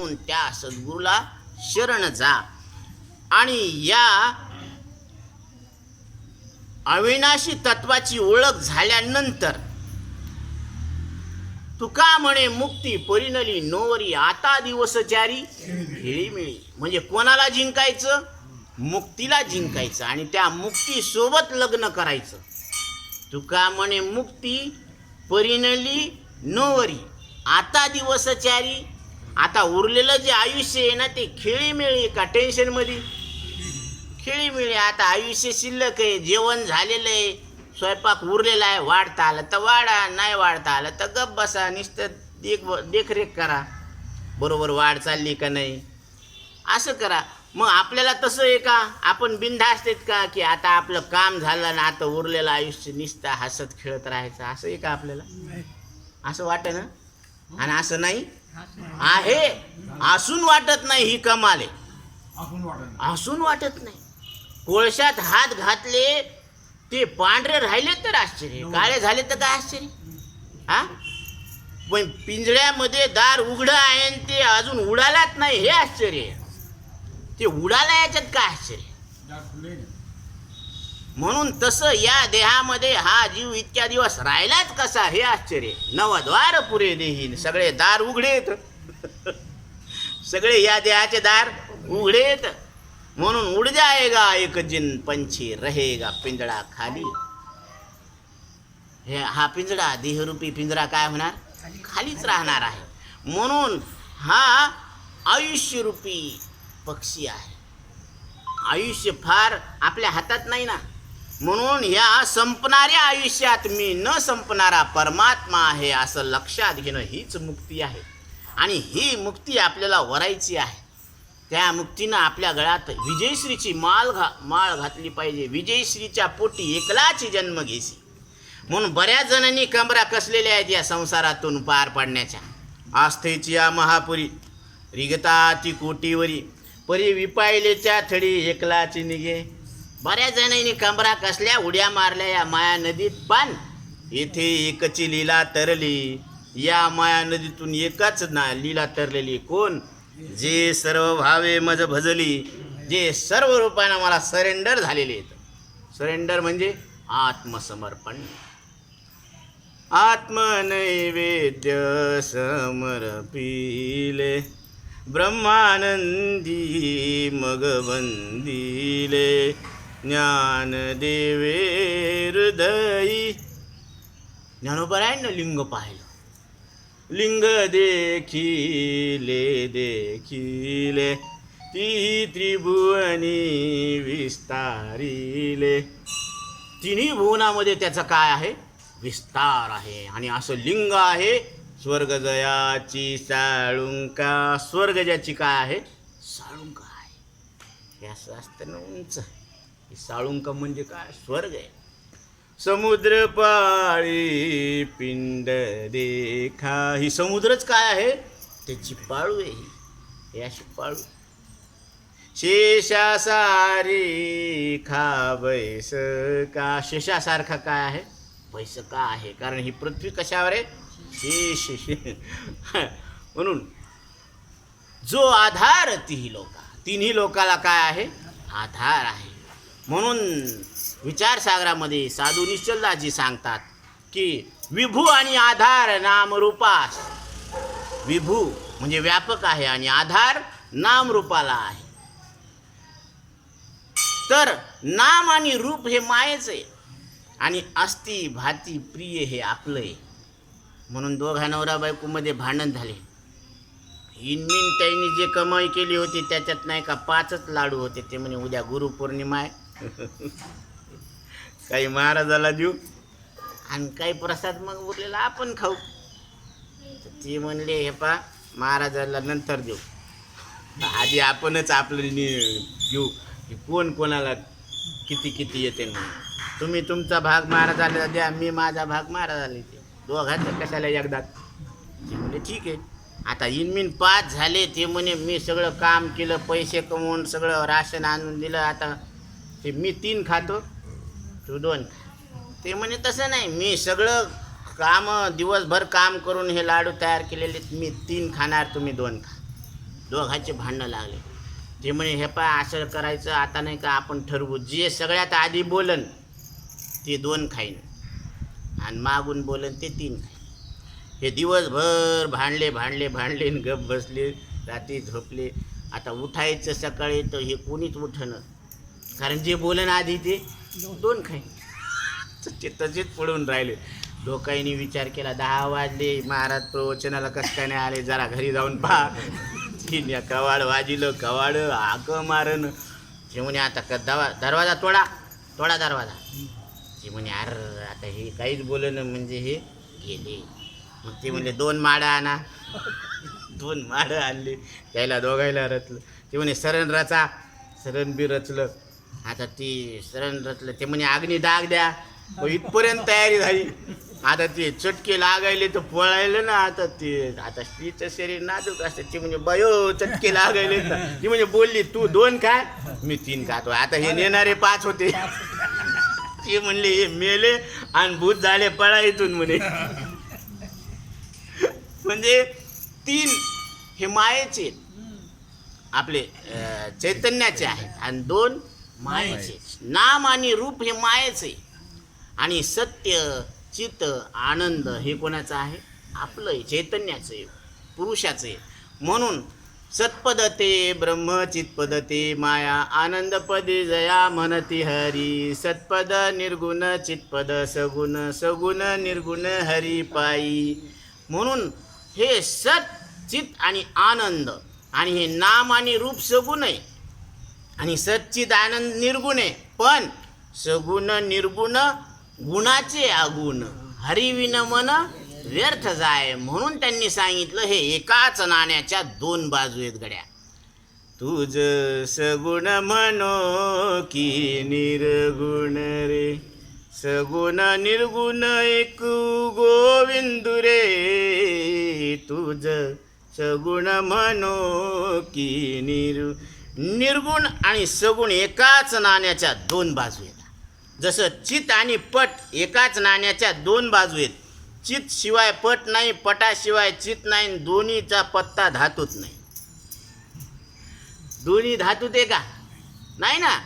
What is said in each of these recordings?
म्हणून त्या सद्गुरूला शरण जा. आणि या अविनाशी तत्वाची ओळख झाल्यानंतर तुका म्हणे मुक्ती परिणली नोवरी आता दिवसचारी खेळी मिळी. म्हणजे कोणाला जिंकायचं? मुक्तीला जिंकायचं. आणि त्या मुक्तीसोबत लग्न करायचं. तुका म्हणे मुक्ती परिणली नोवरी आता दिवसचारी आता उरलेलं जे आयुष्य आहे ना ते खेळीमेळी का टेन्शनमध्ये खेळीमेळी आता आयुष्य शिल्लक आहे जेवण झालेलं आहे स्वयंपाक उरलेला आहे वाढता आलं तर वाढा नाही वाढता आलं तर गप बसा नुसतं देख देखरेख करा. बरोबर वाढ चालली का नाही? असं करा. मग आपल्याला तसं आहे का? आपण बिनधा असतेत का? की आता आपलं काम झालं ना आता उरलेलं आयुष्य निसतं हसत खेळत राहायचं. असं आहे का आपल्याला? असं वाटत ना? आणि असं नाही? आहे. असून वाटत नाही ही कमाल आहे. असून वाटत नाही. कोळशात हात घातले ते पांढरे राहिले तर आश्चर्य. काळे झाले तर काय आश्चर्य? हा? पण पिंजऱ्यामध्ये दार उघडं आहे आणि ते अजून उडालाच नाही हे आश्चर्य. ते उडाला याच्यात काय आश्चर्य? म्हणून तसं या देहामध्ये हा जीव इतक्या दिवस राहिलाच कसा? हे आश्चर्य. नवद्वार पुरे देहीन. सगळे दार उघडेत. सगळे या देहाचे दार उघडेत. म्हणून उड जाएगा एक जिन पंछी रहेगा पिंजडा खाली. हे हा पिंजडा देहरूपी पिंजरा काय होणार? खालीच राहणार आहे. म्हणून हा आयुष्यरूपी पक्षी आहे. आयुष्य फार आपल्या हातात नाही ना. म्हणून या संपणाऱ्या आयुष्यात मी न संपणारा परमात्मा आहे असं लक्षात घेणं हीच मुक्ती आहे. आणि ही मुक्ती आपल्याला वरायची आहे. त्या मुक्तीनं आपल्या गळ्यात विजयश्रीची माळ घा माळ घातली पाहिजे. विजयश्रीच्या पोटी एकलाची जन्म घेसी म्हणून बऱ्याच जणांनी कमरा कसलेल्या आहेत या संसारातून पार पाडण्याच्या. आस्थेची या महापुरी रिगता ती कोटीवरी परी विपायलेच्या थडी एकलाची निघे. बऱ्याच जणांनी कमरा कसल्या उड्या मारल्या या माया नदीत? पण येथे एकची लीला तरली. या माया नदीतून एकच ना लीला तरलेली. कोण? जे सर्व भावे मज भजली. जे सर्व रूपानं मला सरेंडर झालेले आहेत. सरेंडर म्हणजे आत्मसमर्पण. आत्मनैवेद्य समर्पिले. ब्रह्मानंदी मग बंदिले. ज्ञान देवे हृदयी. ज्ञानोपरायण लिंग पाहिलं. लिंग देखिले देखिले. ती त्रिभुवनी विस्तारिले. तिन्ही भुवनामध्ये त्याचं काय आहे? विस्तार आहे. आणि असं लिंग आहे स्वर्गजयाची साळुंका. स्वर्ग ज्याची काय आहे? साळुंका आहे. हे असं असतं ना उंच. साळुंका म्हणजे काय? स्वर्ग आहे. समुद्र पाळी पिंड देखा ही समुद्रच काय आहे? त्याची पाळू आहे ही. हे अशी पाळू. शेषासारी खा बैस का शेषासारखा काय आहे? बैस का आहे. कारण ही पृथ्वी कशावर आहे? शेष. म्हणून जो आधार तिही लोका तिन्ही लोकाला काय आहे? आधार आहे. म्हणून विचारसागरामध्ये साधू निश्चलदासजी सांगतात की विभू आणि आधार नामरूपास. विभू म्हणजे व्यापक आहे आणि आधार नामरूपाला आहे. तर नाम आणि रूप हे मायेच आहे. आणि अस्ति भाती प्रिय हे आपलं आहे. म्हणून दोघा नवरा बायकोमध्ये भांडण झाले. इनमिन त्यांनी जे कमाई केली होती त्याच्यात नाही का पाचच लाडू होते. ते म्हणे उद्या गुरुपौर्णिमा आहे. काही महाराजाला देऊ? आणि काही प्रसाद मग उरलेला आपण खाऊ. तर ते म्हणले हे पा महाराजाला नंतर देऊ. आधी आपणच आपलं घेऊ की कोण कोणाला किती किती येते म्हणून. तुम्ही तुमचा भाग महाराजाला द्या मी माझा भाग महाराजाला देऊ दोघांचं कशाला एकदा? ते म्हणजे ठीक आहे. आता इनमिन पाच झाले ते म्हणे मी सगळं काम केलं पैसे कमवून सगळं राशन आणून दिलं आता ते मी तीन खातो. तू दोन. खा. ते म्हणे तसं नाही. मी सगळं काम दिवसभर काम करून हे लाडू तयार केलेले मी तीन खाणार तुम्ही दोन खा. दोघांचे भांडणं लागले. ते म्हणे हे पाय असं करायचं आता नाही का आपण ठरवू. जे सगळ्यात आधी बोलन ते दोन खाईन. आणि मागून बोलन ते तीन खाईन. हे दिवसभर भांडले भांडले भांडले आणि गप बसले रात्री झोपले. आता उठायचं सकाळी तर हे कोणीच उठणं कारण जे बोलन आधी ते दोन खाईन तर ते तसेच पडून राहिले. लोकांनी विचार केला दहा वाजले महाराज प्रवचनाला कसं काय नाही आले? जरा घरी जाऊन पहा. तीन कवाड वाजिलं कवाड हाक मारण ते म्हणे आता क दवा दरवाजा तोडा तोडा दरवाजा. ते म्हणे अर आता हे काहीच बोलणं म्हणजे हे गेले. मग ते म्हणले दोन माडं आणा. दोन माडं आणले. त्याला दोघायला रचलं. ते म्हणे सरण रचा. सरण बी रचलं. आता ती सरण ते म्हणे अग्नी डाग द्या. मग इथपर्यंत तयारी झाली. आता ते चटके लागायले तर पळायले ना आता ते आता स्त्रीचं शरीर नाजूक असते. ती म्हणजे बयो चटके लागायले ती म्हणजे बोलली तू दोन काय मी तीन खातो. आता हे नेणारे पाच होते. ते म्हणले हे मेले आणि भूत झाले पळा इथून म्हणे. म्हणजे तीन हे मायेचे आपले चैतन्याचे आहेत. आणि दोन मायेचे. नाम आणि रूप हे मायेचे. आणि सत्य चित्त आनंद हे कोणाचं आहे? आपलं आहे, चैतन्याचं आहे पुरुषाचं आहे म्हणून सत्पदते ब्रह्म चित्पदते माया आनंदपदे जया म्हणती हरी. सत्पद निर्गुण चित्पद सगुण सगुण निर्गुण हरी पायी. म्हणून हे सत चित आणि आनंद आणि हे नाम आणि रूप सगुण आहे आणि सच्चित आनंद निर्गुण आहे. पण सगुण निर्गुण गुणाचे अगुण. हरिविन मन व्यर्थ जाय म्हणून त्यांनी सांगितलं हे एकाच नाण्याच्या दोन बाजू आहेत गड्या. तुझ सगुण म्हणो की निर्गुण रे. सगुण निर्गुण एक गोविंद रे. तुझ सगुण म्हणो की निर निर्गुण आणि सगुण एकाच नाण्याच्या दोन बाजू आहेत. जसं चित आणि पट एकाच नाण्याच्या दोन बाजू आहेत. चित शिवाय पट नाही पटाशिवाय चित नाही आणि दोन्हीचा पत्ता धातूच नाही. दोन्ही धातूत आहे का? नाही ना?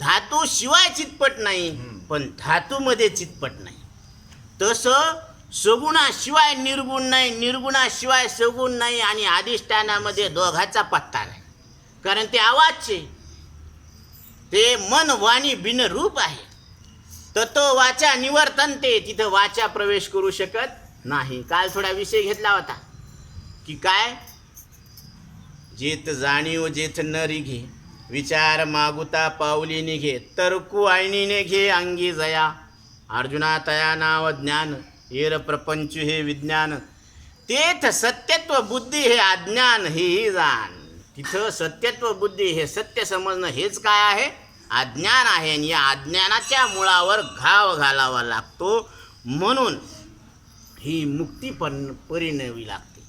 धातू शिवाय चितपट नाही पण धातूमध्ये चितपट नाही. तसं सगुणाशिवाय निर्गुण नाही निर्गुणाशिवाय सगुण नाही आणि अधिष्ठानामध्ये दोघाचा पत्ता नाही. कारण ते आवाजचे. ते मन वाणी बिन रूप आहे. ततो वाचा निवर्तनते तिथं वाचा प्रवेश करू शकत नाही. काल थोडा विषय घेतला होता. की काय? जेत जाणीव जेथ न रिघे विचार मागुता पाऊली निघे तरकू आयनीने घे अंगी जया. अर्जुना तया नाव ज्ञान. येर प्रपंच हे विज्ञान. तेथ सत्यत्व बुद्धी हे अज्ञान हेही जाण. तिथं सत्यत्व बुद्धी हे सत्य समजणं हेच काय आहे? अज्ञान आहे आणि या अज्ञानाच्या मुळावर घाव घालावा लागतो. म्हणून ही मुक्ती पण परिणवी लागते.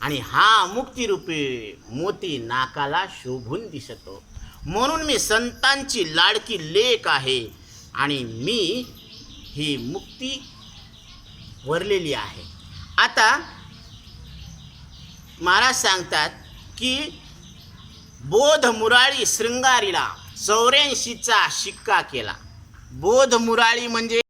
आणि हा मुक्तिरूपी मोती नाकाला शोभून दिसतो. म्हणून मी संतांची लाडकी लेख आहे आणि मी ही मुक्ती वरलेली आहे. आता महाराज सांगतात की बोध मुराळी शृंगारीला चौऱ्याऐंशीचा शिक्का केला. बोध मुराळी म्हणजे